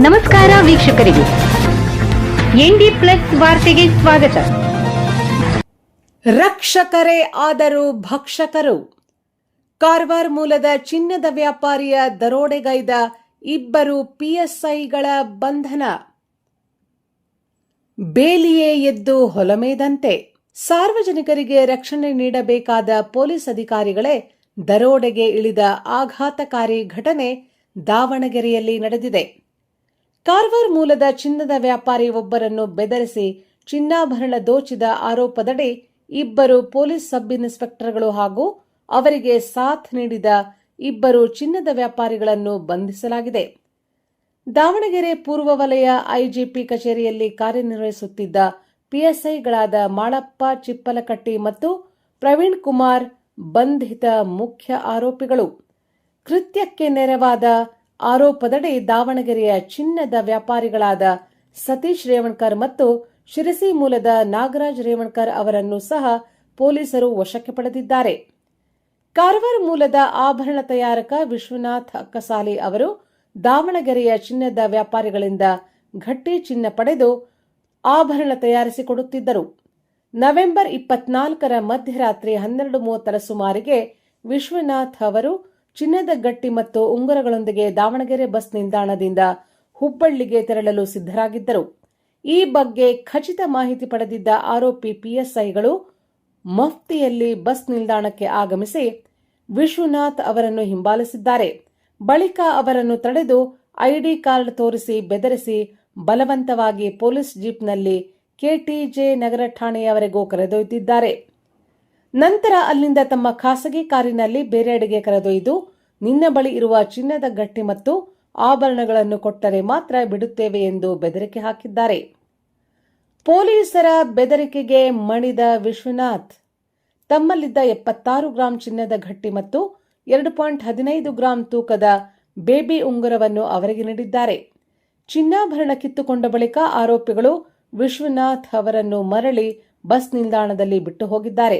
ನಮಸ್ಕಾರ ವೀಕ್ಷಕರಿಗೆ. ND plus ವಾರ್ತೆಗೆ ಸ್ವಾಗತ. ರಕ್ಷಕರೇ ಆದರೂ ಭಕ್ಷಕರು. ಕಾರವಾರ ಮೂಲದ ಚಿನ್ನದ ವ್ಯಾಪಾರಿಯ ದರೋಡೆಗೈದ ಇಬ್ಬರು ಪಿಎಸ್ಐಗಳ ಬಂಧನ. ಬೇಲಿಯೇ ಎದ್ದು ಹೊಲಮೇದಂತೆ ಸಾರ್ವಜನಿಕರಿಗೆ ರಕ್ಷಣೆ ನೀಡಬೇಕಾದ ಪೊಲೀಸ್ ಅಧಿಕಾರಿಗಳೇ ದರೋಡೆಗೆ ಇಳಿದ ಆಘಾತಕಾರಿ ಘಟನೆ ದಾವಣಗೆರೆಯಲ್ಲಿ ನಡೆದಿದೆ. ಕಾರವಾರ ಮೂಲದ ಚಿನ್ನದ ವ್ಯಾಪಾರಿ ಒಬ್ಬರನ್ನು ಬೆದರಿಸಿ ಚಿನ್ನಾಭರಣ ದೋಚಿದ ಆರೋಪದಡಿ ಇಬ್ಬರು ಪೊಲೀಸ್ ಸಬ್ ಇನ್ಸ್ಪೆಕ್ಟರ್ಗಳು ಹಾಗೂ ಅವರಿಗೆ ಸಾಥ್ ನೀಡಿದ ಇಬ್ಬರು ಚಿನ್ನದ ವ್ಯಾಪಾರಿಗಳನ್ನು ಬಂಧಿಸಲಾಗಿದೆ. ದಾವಣಗೆರೆ ಪೂರ್ವ ವಲಯ ಐಜಿಪಿ ಕಚೇರಿಯಲ್ಲಿ ಕಾರ್ಯನಿರ್ವಹಿಸುತ್ತಿದ್ದ ಪಿಎಸ್ಐಗಳಾದ ಮಾಳಪ್ಪ ಚಿಪ್ಪಲಕಟ್ಟಿ ಮತ್ತು ಪ್ರವೀಣ್ ಕುಮಾರ್ ಬಂಧಿತ ಮುಖ್ಯ ಆರೋಪಿಗಳು. ಕೃತ್ಯಕ್ಕೆ ನೆರವಾದ ಆರೋಪದಡಿ ದಾವಣಗೆರೆಯ ಚಿನ್ನದ ವ್ಯಾಪಾರಿಗಳಾದ ಸತೀಶ್ ರೇವಣ್ಕರ್ ಮತ್ತು ಶಿರಸಿ ಮೂಲದ ನಾಗರಾಜ್ ರೇವಣ್ಕರ್ ಅವರನ್ನು ಸಹ ಪೊಲೀಸರು ವಶಕ್ಕೆ ಪಡೆದಿದ್ದಾರೆ. ಕಾರವಾರ ಮೂಲದ ಆಭರಣ ತಯಾರಕ ವಿಶ್ವನಾಥ್ ಅಕ್ಕಸಾಲಿ ಅವರು ದಾವಣಗೆರೆಯ ಚಿನ್ನದ ವ್ಯಾಪಾರಿಗಳಿಂದ ಘಟ್ಟಿ ಚಿನ್ನ ಪಡೆದು ಆಭರಣ ತಯಾರಿಸಿಕೊಡುತ್ತಿದ್ದರು. ನವೆಂಬರ್ ಇಪ್ಪತ್ನಾಲ್ಕರ ಮಧ್ಯರಾತ್ರಿ ಹನ್ನೆರಡು ಮೂವತ್ತರ ಸುಮಾರಿಗೆ ವಿಶ್ವನಾಥ್ ಅವರು ಚಿನ್ನದ ಗಟ್ಟಿ ಮತ್ತು ಉಂಗುರಗಳೊಂದಿಗೆ ದಾವಣಗೆರೆ ಬಸ್ ನಿಲ್ದಾಣದಿಂದ ಹುಬ್ಬಳ್ಳಿಗೆ ತೆರಳಲು ಸಿದ್ಧರಾಗಿದ್ದರು. ಈ ಬಗ್ಗೆ ಖಚಿತ ಮಾಹಿತಿ ಪಡೆದಿದ್ದ ಆರೋಪಿ ಪಿಎಸ್ಐಗಳು, ಮಫ್ತಿಯಲ್ಲಿ ಬಸ್ ನಿಲ್ದಾಣಕ್ಕೆ ಆಗಮಿಸಿ ವಿಶ್ವನಾಥ್ ಅವರನ್ನು ಹಿಂಬಾಲಿಸಿದ್ದಾರೆ. ಬಳಿಕ ಅವರನ್ನು ತಡೆದು ಐಡಿ ಕಾರ್ಡ್ ತೋರಿಸಿ ಬೆದರಿಸಿ ಬಲವಂತವಾಗಿ ಪೊಲೀಸ್ ಜೀಪ್ನಲ್ಲಿ ಕೆಟಿಜೆ ನಗರ ಠಾಣೆಯವರೆಗೂ ಕರೆದೊಯ್ದಿದ್ದಾರೆ. ನಂತರ ಅಲ್ಲಿಂದ ತಮ್ಮ ಖಾಸಗಿ ಕಾರಿನಲ್ಲಿ ಬೇರೆಡೆಗೆ ಕರೆದೊಯ್ದು ನಿನ್ನ ಬಳಿ ಇರುವ ಚಿನ್ನದ ಗಟ್ಟಿ ಮತ್ತು ಆಭರಣಗಳನ್ನು ಕೊಟ್ಟರೆ ಮಾತ್ರ ಬಿಡುತ್ತೇವೆ ಎಂದು ಬೆದರಿಕೆ ಹಾಕಿದ್ದಾರೆ. ಪೊಲೀಸರ ಬೆದರಿಕೆಗೆ ಮಣಿದ ವಿಶ್ವನಾಥ್, ತಮ್ಮಲ್ಲಿದ್ದ ಎಪ್ಪತ್ತಾರು ಗ್ರಾಂ ಚಿನ್ನದ ಗಟ್ಟಿ ಮತ್ತು ಎರಡು ಪಾಯಿಂಟ್ ಹದಿನೈದು ಗ್ರಾಂ ತೂಕದ ಬೇಬಿ ಉಂಗುರವನ್ನು ಅವರಿಗೆ ನೀಡಿದ್ದಾರೆ. ಚಿನ್ನಾಭರಣ ಕಿತ್ತುಕೊಂಡ ಬಳಿಕ ಆರೋಪಿಗಳು ವಿಶ್ವನಾಥ್ ಅವರನ್ನು ಮರಳಿ ಬಸ್ ನಿಲ್ದಾಣದಲ್ಲಿ ಬಿಟ್ಟು ಹೋಗಿದ್ದಾರೆ.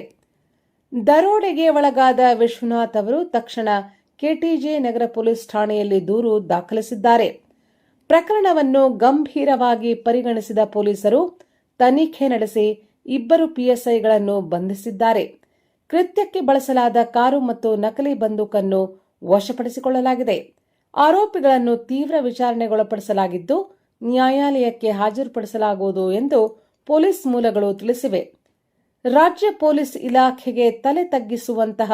ದರೋಡೆಗೆ ಒಳಗಾದ ವಿಶ್ವನಾಥ್ ಅವರು ತಕ್ಷಣ ಕೆಟಿಜೆ ನಗರ ಪೊಲೀಸ್ ಠಾಣೆಯಲ್ಲಿ ದೂರು ದಾಖಲಿಸಿದ್ದಾರೆ. ಪ್ರಕರಣವನ್ನು ಗಂಭೀರವಾಗಿ ಪರಿಗಣಿಸಿದ ಪೊಲೀಸರು ತನಿಖೆ ನಡೆಸಿ ಇಬ್ಬರು ಪಿಎಸ್ಐಗಳನ್ನು ಬಂಧಿಸಿದ್ದಾರೆ. ಕೃತ್ಯಕ್ಕೆ ಬಳಸಲಾದ ಕಾರು ಮತ್ತು ನಕಲಿ ಬಂದೂಕನ್ನು ವಶಪಡಿಸಿಕೊಳ್ಳಲಾಗಿದೆ. ಆರೋಪಿಗಳನ್ನು ತೀವ್ರ ವಿಚಾರಣೆಗೊಳಪಡಿಸಲಾಗಿದ್ದು, ನ್ಯಾಯಾಲಯಕ್ಕೆ ಹಾಜರುಪಡಿಸಲಾಗುವುದು ಎಂದು ಪೊಲೀಸ್ ಮೂಲಗಳು ತಿಳಿಸಿವೆ. ರಾಜ್ಯ ಪೊಲೀಸ್ ಇಲಾಖೆಗೆ ತಲೆ ತಗ್ಗಿಸುವಂತಹ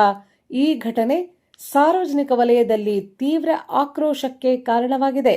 ಈ ಘಟನೆ ಸಾರ್ವಜನಿಕ ವಲಯದಲ್ಲಿ ತೀವ್ರ ಆಕ್ರೋಶಕ್ಕೆ ಕಾರಣವಾಗಿದೆ.